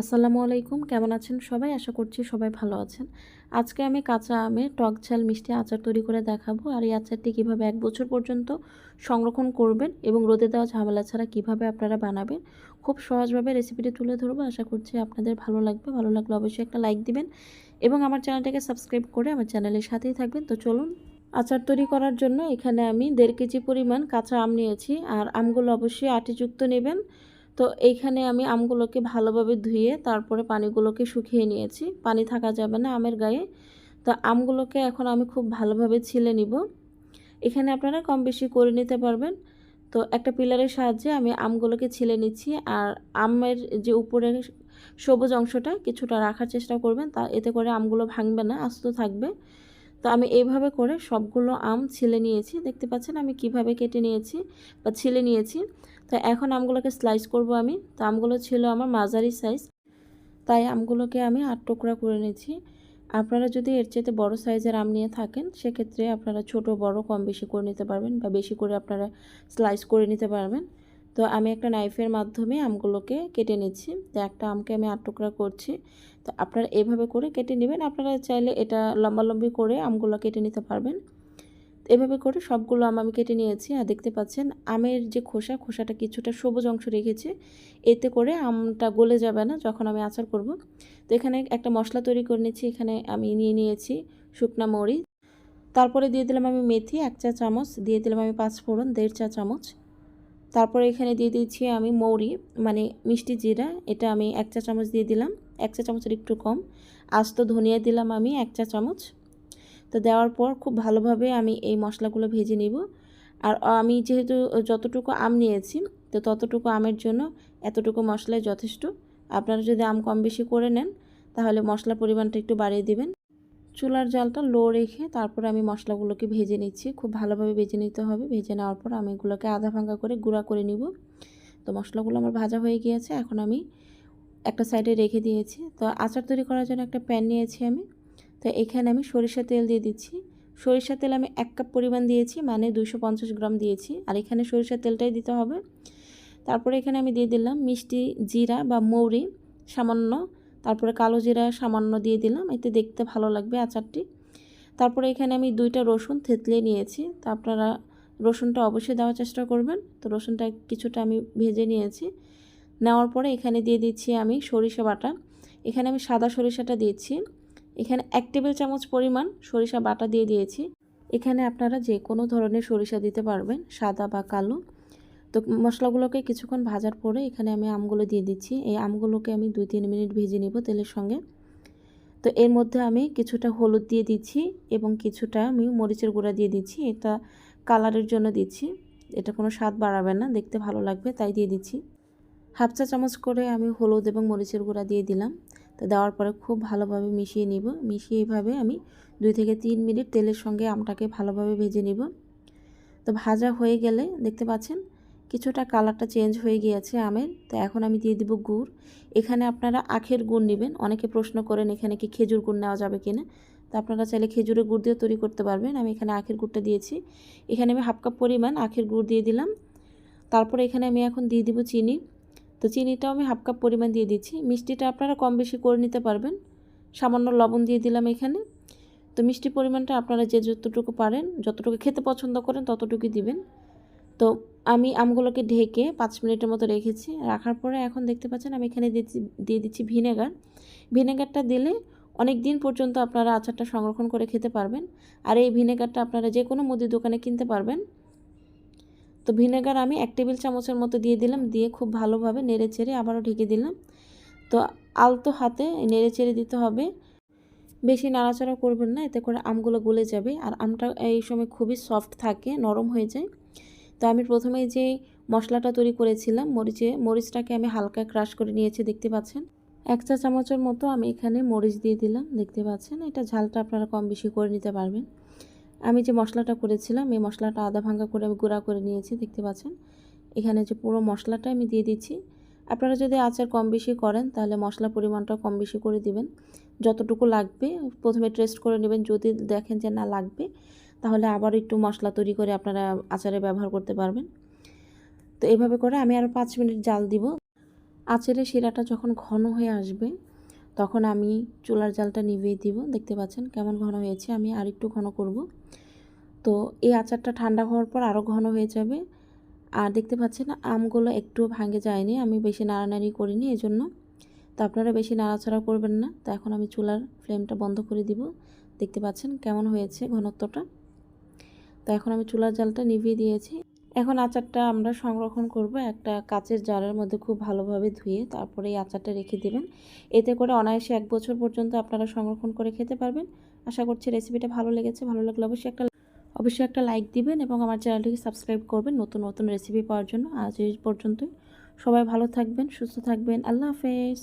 আসসালামু আলাইকুম, কেমন আছেন সবাই? আশা করছি সবাই ভালো আছেন। আজকে আমি কাঁচা আমে টক ঝাল মিষ্টি আচার তৈরি করে দেখাবো আর এই আচারটি কীভাবে এক বছর পর্যন্ত সংরক্ষণ করবেন এবং রোদে দেওয়া ঝামেলা ছাড়া কীভাবে আপনারা বানাবেন, খুব সহজভাবে রেসিপিটি তুলে ধরবো। আশা করছি আপনাদের ভালো লাগবে। ভালো লাগলে অবশ্যই একটা লাইক দিবেন এবং আমার চ্যানেলটাকে সাবস্ক্রাইব করে আমার চ্যানেলের সাথেই থাকবেন। তো চলুন, আচার তৈরি করার জন্য এখানে আমি দেড় কেজি পরিমাণ কাঁচা আম নিয়েছি। আর আমগুলো অবশ্যই আটিযুক্ত নেবেন। তো এইখানে আমি আমগুলোকে ভালোভাবে ধুয়ে তারপরে পানিগুলোকে শুকিয়ে নিয়েছি। পানি থাকা যাবে না আমের গায়ে। তো আমগুলোকে এখন আমি খুব ভালোভাবে ছিলে নিব। এখানে আপনারা কম বেশি করে নিতে পারবেন। তো একটা পিলারের সাহায্যে আমি আমগুলোকে ছিলে নিচ্ছি আর আমের যে উপরের সবুজ অংশটা কিছুটা রাখার চেষ্টা করবেন তা এতে করে আমগুলো ভাঙবে না, আস্ত থাকবে। তো আমি এইভাবে করে সবগুলো আম ছিলে নিয়েছি। দেখতে পাচ্ছেন আমি কীভাবে কেটে নিয়েছি বা ছিলে নিয়েছি। তো এখন আমগুলোকে স্লাইস করব আমি। তো আমগুলো ছিল আমার মাঝারি সাইজ তাই আমগুলোকে আমি আট টুকরা করে নিয়েছি। আপনারা যদি এর চেয়ে বড় সাইজের আম নিয়ে থাকেন, সেক্ষেত্রে আপনারা ছোট, বড় কম বেশি করে নিতে পারবেন বা বেশি করে আপনারা স্লাইস করে নিতে পারবেন। তো আমি একটা নাইফের মাধ্যমে আমগুলোকে কেটে নিচ্ছি। তো একটা আমকে আমি আট টুকরা করছি। তো আপনারা এভাবে করে কেটে নেবেন। আপনারা চাইলে এটা লম্বালম্বি করে আমগুলো কেটে নিতে পারবেন। এভাবে করে সবগুলো আম আমি কেটে নিয়েছি। আর দেখতে পাচ্ছেন, আমের যে খোসা, খোসাটা কিছুটা সবুজ অংশ রেখেছি। এতে করে আমটা গলে যাবে না যখন আমি আচার করব। তো এখানে একটা মশলা তৈরি করে নিচ্ছি। এখানে আমি নিয়ে নিয়েছি শুকনা মরিচ। তারপরে দিয়ে দিলাম আমি মেথি এক চা চামচ, দিয়ে দিলাম আমি পাঁচ ফোড়ন, দেড় চা চামচ। তারপরে এখানে দিয়ে দিচ্ছি আমি মৌরি মানে মিষ্টি জিরা। এটা আমি এক চা চামচ দিয়ে দিলাম। এক চা চামচের একটু কম। আস্ত ধনিয়া দিলাম আমি এক চা চামচ। তো দেওয়ার পর খুব ভালোভাবে আমি এই মশলাগুলো ভেজে নিব। আর আমি যেহেতু যতটুকু আম নিয়েছি, তো ততটুকু আমের জন্য এতটুকু মশলাই যথেষ্ট। আপনারা যদি আম কম বেশি করে নেন, তাহলে মশলার পরিমাণটা একটু বাড়িয়ে দিবেন। চুলার জালটা লো রেখে তারপরে আমি মশলাগুলোকে ভেজে নিচ্ছি। খুব ভালোভাবে ভেজে নিতে হবে। ভেজে নেওয়ার পর আমি এগুলোকে আধা ভাঙ্গা করে গুঁড়া করে নিব। তো মশলাগুলো আমার ভাজা হয়ে গিয়েছে। এখন আমি একটা সাইডে রেখে দিয়েছি। তো আচার তৈরি করার জন্য একটা প্যান নিয়েছি আমি। তো এখানে আমি সরিষা তেল দিয়ে দিচ্ছি। সরিষা তেল আমি এক কাপ পরিমাণ দিয়েছি মানে দুশো গ্রাম দিয়েছি। আর এখানে সরিষা তেলটাই দিতে হবে। তারপরে এখানে আমি দিয়ে দিলাম মিষ্টি, জিরা বা মৌরি, সামান্য তারপরে কালো জিরা সামান্য দিয়ে দিলাম, এতে দেখতে ভালো লাগবে আচারটি। তারপরে এখানে আমি দুইটা রসুন থেতলে নিয়েছি, তো আপনারা রসুনটা অবশ্যই দেওয়ার চেষ্টা করবেন। তো রসুনটা কিছুটা আমি ভেজে নিয়েছি। নেওয়ার পরে এখানে দিয়ে দিচ্ছি আমি সরিষা বাটা। এখানে আমি সাদা সরিষাটা দিয়েছি। এখানে এক টেবিল চামচ পরিমাণ সরিষা বাটা দিয়ে দিয়েছি। এখানে আপনারা যে কোনো ধরনের সরিষা দিতে পারবেন, সাদা বা কালো। তো মশলাগুলোকে কিছুক্ষণ ভাজার পরে এখানে আমি আমগুলো দিয়ে দিচ্ছি। এই আমগুলোকে আমি দুই তিন মিনিট ভেজে নিব তেলের সঙ্গে। তো এর মধ্যে আমি কিছুটা হলুদ দিয়ে দিচ্ছি এবং কিছুটা আমি মরিচের গুঁড়া দিয়ে দিচ্ছি। এটা কালারের জন্য দিচ্ছি। এটা কোনো স্বাদ বাড়াবে না, দেখতে ভালো লাগবে, তাই দিয়ে দিচ্ছি। হাফ চা চামচ করে আমি হলুদ এবং মরিচের গুঁড়া দিয়ে দিলাম। তো দেওয়ার পরে খুব ভালোভাবে মিশিয়ে নিব। মিশিয়ে এইভাবে আমি দুই থেকে তিন মিনিট তেলের সঙ্গে আমটাকে ভালোভাবে ভেজে নিব। তো ভাজা হয়ে গেলে, দেখতে পাচ্ছেন? কিছুটা কালারটা চেঞ্জ হয়ে গিয়েছে আমের, তো এখন আমি দিয়ে দিব গুড়। এখানে আপনারা আখের গুড় নেবেন, অনেকে প্রশ্ন করেন এখানে কি খেজুর গুড় নেওয়া যাবে কিনা? তো আপনারা চাইলে খেজুরের গুড় দিয়ে তৈরি করতে পারবেন। আমি এখানে আখের গুড়টা দিয়েছি। এখানে আমি হাফ কাপ পরিমাণ আখের গুড় দিয়ে দিলাম। তারপরে এখানে আমি এখন দিয়ে দিব চিনি। তো চিনিটাও আমি হাফ কাপ পরিমাণ দিয়ে দিচ্ছি। মিষ্টিটা আপনারা কম বেশি করে নিতে পারবেন। সামান্য লবণ দিয়ে দিলাম এখানে। তো মিষ্টি পরিমাণটা আপনারা যে যতটুকু পারেন, যতটুকু খেতে পছন্দ করেন ততটুকুই দিবেন। তো আমি আমগুলোকে ঢেকে পাঁচ মিনিটের মতো রেখেছি। রাখার পরে এখন দেখতে পাচ্ছেন আমি এখানে দিচ্ছি, দিয়ে দিচ্ছি ভিনেগার। ভিনেগারটা দিলে অনেক দিন পর্যন্ত আপনারা আচারটা সংরক্ষণ করে খেতে পারবেন। আর এই ভিনেগারটা আপনারা যে কোনো মুদির দোকানে কিনতে পারবেন। তো ভিনেগার আমি এক টেবিল চামচের মতো দিয়ে দিলাম, দিয়ে খুব ভালোভাবে নেড়ে চেড়ে আবারও ঢেকে দিলাম। তো আলতো হাতে নেড়ে চেড়ে দিতে হবে। বেশি নাড়াচাড়া করবেন না, এতে করে আমগুলো গলে যাবে। আর আমটা এই সময় খুবই সফট থাকে, নরম হয়ে যায়। তো আমি প্রথমে যে মশলাটা তৈরি করেছিলাম, মরিচে, মরিচটাকে আমি হালকা ক্রাশ করে নিয়েছি, দেখতে পাচ্ছেন? এক চা চামচের মতো আমি এখানে মরিচ দিয়ে দিলাম, দেখতে পাচ্ছেন? এটা ঝালটা আপনারা কম বেশি করে নিতে পারবেন। আমি যে মশলাটা করেছিলাম, এই মশলাটা আদা ভাঙ্গা করে আমি গুঁড়া করে নিয়েছি, দেখতে পাচ্ছেন? এখানে যে পুরো মশলাটা আমি দিয়ে দিচ্ছি। আপনারা যদি আচার কম বেশি করেন, তাহলে মশলা পরিমাণটা কম বেশি করে দিবেন। যতটুকু লাগবে, প্রথমে টেস্ট করে নেবেন। যদি দেখেন যে না লাগবে তাহলে আবার একটু মশলা তৈরি করে আপনারা আচারে ব্যবহার করতে পারবেন। তো এইভাবে করে আমি আরও পাঁচ মিনিট জাল দিব। আচারের শিরাটা যখন ঘন হয়ে আসবে, তখন আমি চুলার জালটা নিভিয়ে দিব। দেখতে পাচ্ছেন কেমন ঘন হয়েছে, আমি আরেকটু ঘন করব। তো এই আচারটা ঠান্ডা হওয়ার পর আরও ঘন হয়ে যাবে। আর দেখতে পাচ্ছেন আমগুলো একটু ভাঙে যায়নি, আমি বেশি নাড়ানাড়ি করিনি এই জন্য তো আপনারা বেশি নাড়াচাড়া করবেন না। তো এখন আমি চুলার ফ্লেমটা বন্ধ করে দিব। দেখতে পাচ্ছেন কেমন হয়েছে ঘনত্বটা। তো এখন আমি চুলার জালটা নিভিয়ে দিয়েছি। এখন আচারটা আমরা সংরক্ষণ করব একটা কাচের জারের মধ্যে খুব ভালোভাবে ধুয়ে তারপরে এই আচারটা রেখে দেবেন। এতে করে অনায়াসে এক বছর পর্যন্ত আপনারা সংরক্ষণ করে খেতে পারবেন। আশা করছি রেসিপিটা ভালো লেগেছে। ভালো লাগলে অবশ্যই একটা অবশ্যই একটা লাইক দিবেন এবং আমার চ্যানেলটিকে সাবস্ক্রাইব করবেন নতুন নতুন রেসিপি পাওয়ার জন্য। আজ এই পর্যন্তই। সবাই ভালো থাকবেন, সুস্থ থাকবেন। আল্লাহ হাফেজ।